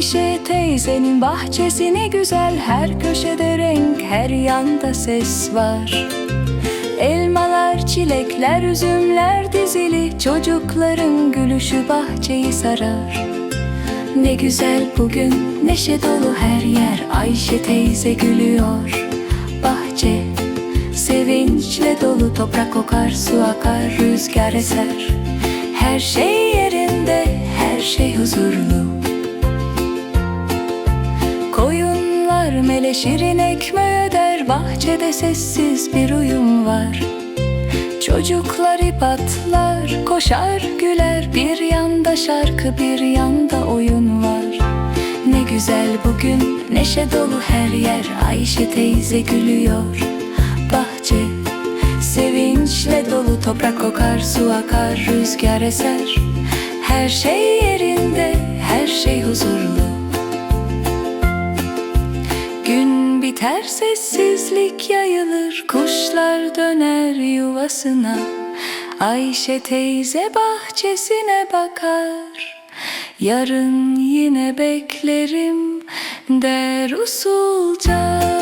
Ayşe teyzenin bahçesi ne güzel Her köşede renk, her yanda ses var. Elmalar, çilekler, üzümler dizili Çocukların gülüşü bahçeyi sarar. Ne güzel bugün, neşe dolu her yer Ayşe teyze gülüyor. Bahçe sevinçle dolu Toprak kokar, su akar, rüzgar eser. Her şey yerinde, her şey huzurlu Meleşir inek mö öder Bahçede sessiz bir uyum var. Çocuklar ip atlar Koşar güler Bir yanda şarkı bir yanda oyun var. Ne güzel bugün Neşe dolu her yer Ayşe teyze gülüyor. Bahçe Sevinçle dolu toprak kokar Su akar rüzgar eser. Her şey yerinde Gün biter sessizlik yayılır Kuşlar döner yuvasına. Ayşe teyze bahçesine bakar Yarın yine beklerim der usulca